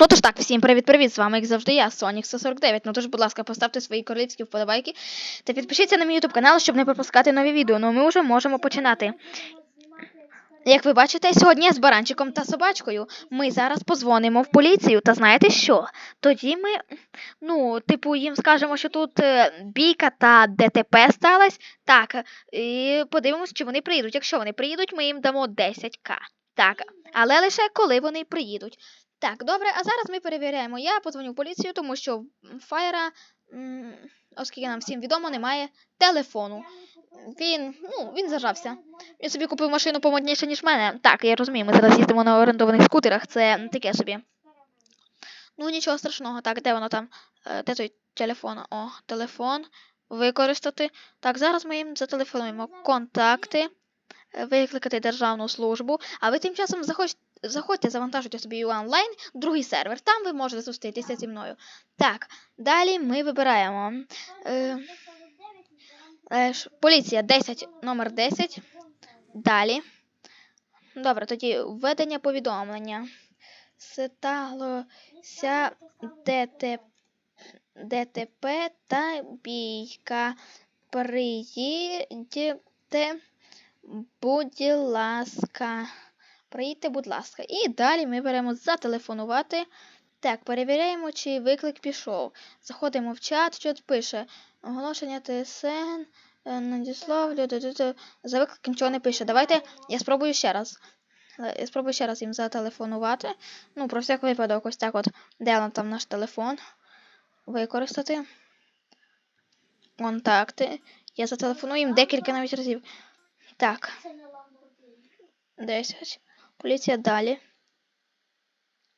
Ну тож так, всім привіт-привіт! З вами, як завжди, я, Сонік 149. Ну тож, будь ласка, поставте свої королівські вподобайки та підпишіться на мій YouTube канал, щоб не пропускати нові відео. Ну ми вже можемо починати. Як ви бачите, сьогодні я з баранчиком та собачкою. Ми зараз позвонимо в поліцію. Та знаєте що? Тоді ми, ну, типу, їм скажемо, що тут е, бійка та ДТП сталась. Так, і подивимось, чи вони приїдуть. Якщо вони приїдуть, ми їм дамо 10к. Так, але лише коли вони приїдуть. Так, добре, а зараз ми перевіряємо. Я подзвоню в поліцію, тому що Фаєра, оскільки нам всім відомо, немає телефону. Він, ну, він зажався. Він собі купив машину помодніше, ніж мене. Так, я розумію, ми зараз їздимо на орендованих скутерах, це таке собі. Ну, нічого страшного. Так, де воно там? Е, Де той телефон? О, телефон. Використати. Так, зараз ми їм зателефонуємо. Контакти. е, Викликати державну службу. А ви тим часом заходь, заходьте, завантажуйте собі онлайн, другий сервер. Там ви можете зустрітися зі мною. Так, далі ми вибираємо. Е, е, поліція 10, номер 10. Далі. Добре, тоді введення повідомлення. Сталося ДТП, ДТП та бійка. Приїдьте, будь ласка. Приїдьте, будь ласка. І далі ми беремо зателефонувати. Так, перевіряємо, чи виклик пішов. Заходимо в чат, чат пише. Оголошення ТСН. е, Надіслав. ду-ду-ду-ду». За виклик нічого не пише. Давайте я спробую ще раз. Е, Я спробую ще раз їм зателефонувати. Ну, про всяк випадок, ось так от. Де там наш телефон? Використати. Контакти. Я зателефоную їм декілька навіть разів. Так. 10. Поліція далі.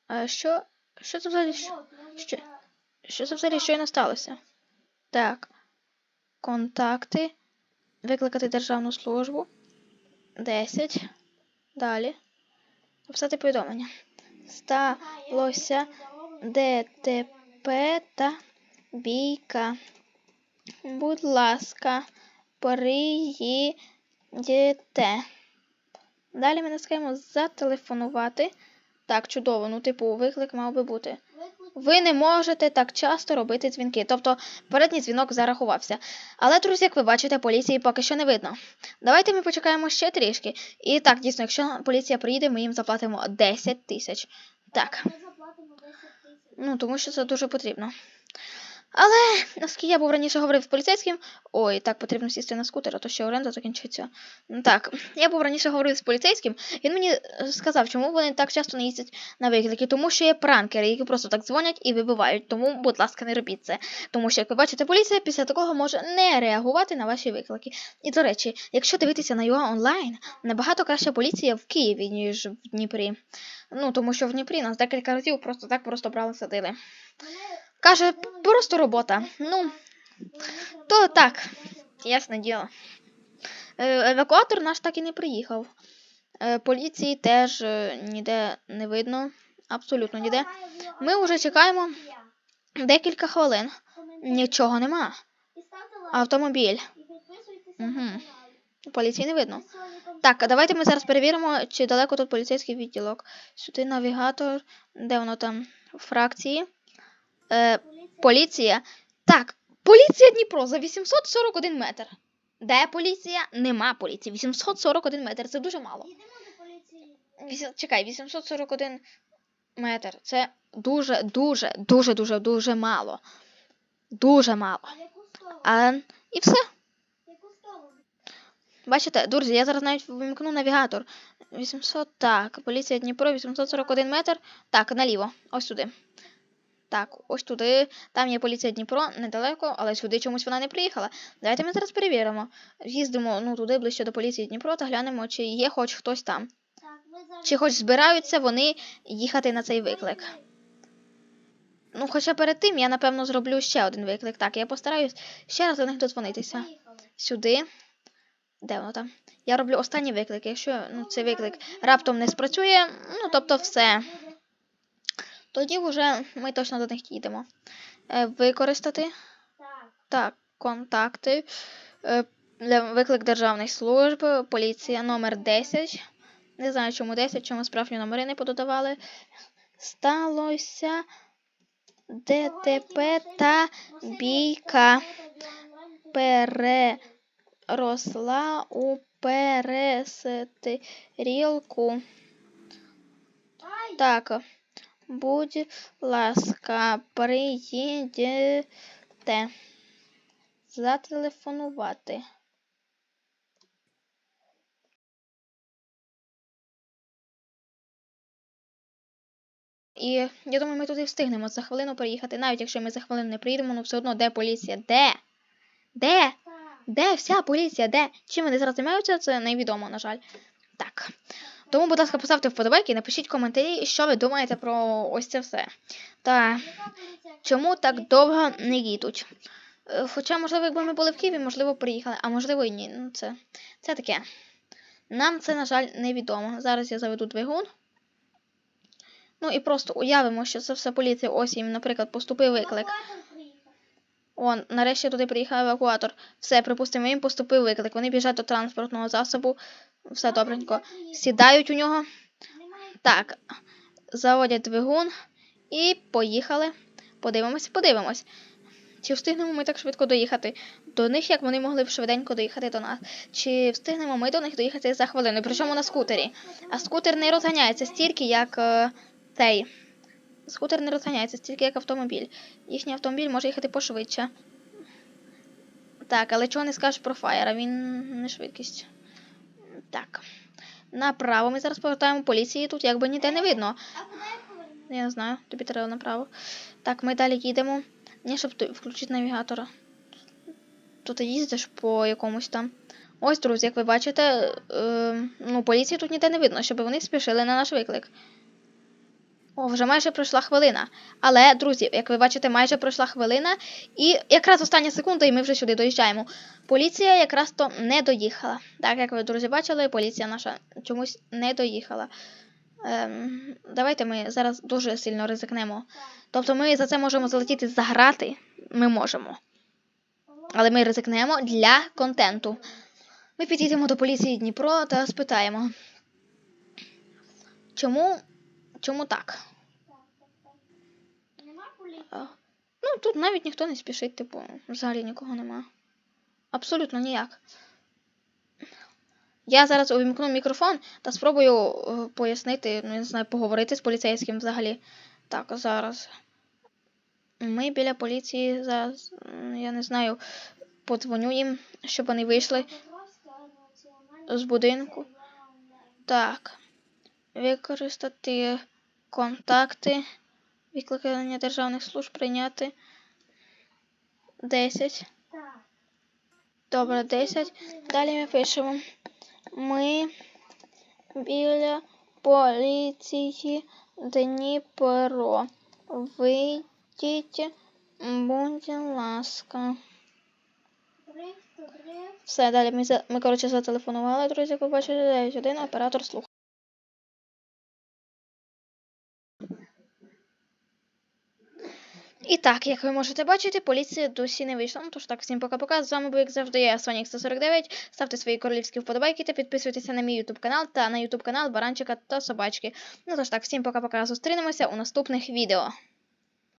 А що? Що це взагалі? Що, що, що це взагалі щойно сталося? Так. Контакти. Викликати державну службу. 10. Далі. Написати повідомлення. Сталося ДТП та бійка. Будь ласка, приїдьте. Далі ми натискаємо зателефонувати. Так, чудово. Ну, типу, виклик мав би бути. Ви не можете так часто робити дзвінки. Тобто передній дзвінок зарахувався. Але, друзі, як ви бачите, поліції поки що не видно. Давайте ми почекаємо ще трішки. І так, дійсно, якщо поліція приїде, ми їм заплатимо 10 тисяч. Так, Ми заплатимо 10 тисяч. ну тому що це дуже потрібно. Але, оскільки я був раніше говорив з поліцейським. Ой, так, потрібно сісти на скутер, а то ще оренда закінчиться. Так, я був раніше говорив з поліцейським, він мені е, сказав, чому вони так часто не їздять на виклики, тому що є пранкери, які просто так дзвонять і вибивають. Тому, будь ласка, не робіть це. Тому що, як ви бачите, поліція після такого може не реагувати на ваші виклики. І до речі, якщо дивитися на UA онлайн, набагато краща поліція в Києві, ніж в Дніпрі. Ну, тому що в Дніпрі нас декілька разів просто так просто брали садили. Каже, просто робота. Ну, то так, ясне діло. Е, Евакуатор наш так і не приїхав. Е, Поліції теж е, ніде не видно. Абсолютно ніде. Ми вже чекаємо декілька хвилин. Нічого нема. Автомобіль. канал. Поліції не видно. Так, а давайте ми зараз перевіримо, чи далеко тут поліцейський відділок. Сюди навігатор. Де воно там? Фракції. Е, поліція. Так, поліція Дніпро за 841 метр. Де поліція? Нема поліції. 841 метр. Це дуже мало. Вісім- Чекай, 841 метр. Це дуже, дуже, дуже, дуже, дуже мало. Дуже мало. А і все. Бачите, друзі, я зараз навіть вимкну навігатор. 800, так, поліція Дніпро, 841 метр. Так, наліво, ось сюди. Так, ось туди. Там є поліція Дніпро, недалеко, але сюди чомусь вона не приїхала. Давайте ми зараз перевіримо. Їздимо ну, туди ближче до поліції Дніпро та глянемо, чи є хоч хтось там. Чи хоч збираються вони їхати на цей виклик. Ну, хоча перед тим я, напевно, зроблю ще один виклик. Так, я постараюсь ще раз до них дозвонитися. Сюди. Де воно там? Я роблю останній виклик. Якщо ну, цей виклик раптом не спрацює, ну тобто все. Тоді вже ми точно до них їдемо. Е, використати. Так. Так, контакти. Е, виклик державних служб, поліція номер 10. Не знаю, чому 10, чому справжні номери не пододавали. сталося ДТП та бійка переросла у перестрілку. Так, будь ласка, приїдьте зателефонувати. І я думаю, ми туди встигнемо за хвилину приїхати. Навіть якщо ми за хвилину не приїдемо, ну все одно де поліція? Де? Де? Де вся поліція? Де? Чим вони зараз займаються, це невідомо, на жаль. Так. Тому, будь ласка, поставте вподобайки і напишіть коментарі, що ви думаєте про ось це все. Та чому так довго не їдуть? Е, Хоча, можливо, якби ми були в Києві, можливо, приїхали, а можливо і ні. Ну, це, це таке. Нам це, на жаль, невідомо. Зараз я заведу двигун. Ну і просто уявимо, що це все поліція. Ось їм, наприклад, поступив виклик. Он, нарешті туди приїхав евакуатор. Все, припустимо, їм поступив виклик. Вони біжать до транспортного засобу. Все добренько. Сідають у нього. Так. Заводять двигун і поїхали. Подивимось, подивимось. Чи встигнемо ми так швидко доїхати до них, як вони могли б швиденько доїхати до нас? Чи встигнемо ми до них доїхати за хвилину? Причому на скутері. А скутер не розганяється стільки, як е, цей. Скутер не розганяється стільки, як автомобіль. Їхній автомобіль може їхати пошвидше. Так, але чого не скажеш про фаєра? Він не швидкість. Так. Направо ми зараз повертаємо поліції тут, якби ніде не видно. Я не знаю, тобі треба направо. Так, ми далі їдемо. Ні, щоб включити навігатора. Тут ти їздиш по якомусь там. Ось, друзі, як ви бачите, е, ну, поліції тут ніде не видно, щоб вони спішили на наш виклик. О, вже майже пройшла хвилина. Але, друзі, як ви бачите, майже пройшла хвилина, і якраз остання секунда, і ми вже сюди доїжджаємо. Поліція якраз то не доїхала. Так, як ви, друзі, бачили, поліція наша чомусь не доїхала. Ем, давайте ми зараз дуже сильно ризикнемо. Тобто ми за це можемо залетіти за грати. Ми можемо. Але ми ризикнемо для контенту. Ми підійдемо до поліції Дніпро та спитаємо. Чому, чому так? Нема поліції? Ну, тут навіть ніхто не спішить, типу, взагалі нікого нема. Абсолютно ніяк. Я зараз увімкну мікрофон та спробую е, пояснити, ну, я не знаю, поговорити з поліцейським взагалі. Так, зараз. Ми біля поліції зараз, я не знаю, подзвоню їм, щоб вони вийшли з будинку. Так. Використати контакти. Викликання державних служб прийняти. 10. Добре, 10. Далі ми пишемо. Ми біля поліції Дніпро. Вийдіть, будь ласка. Все, далі ми, ми коротше, зателефонували, друзі, як ви бачите, 91, оператор слух. І так, як ви можете бачити, поліція досі не вийшла. Ну тож так, всім пока-пока. З вами був, як завжди, я Сонік 149. Ставте свої королівські вподобайки та підписуйтеся на мій ютуб канал та на ютуб канал Баранчика та Собачки. Ну тож так, всім пока-пока. Зустрінемося у наступних відео.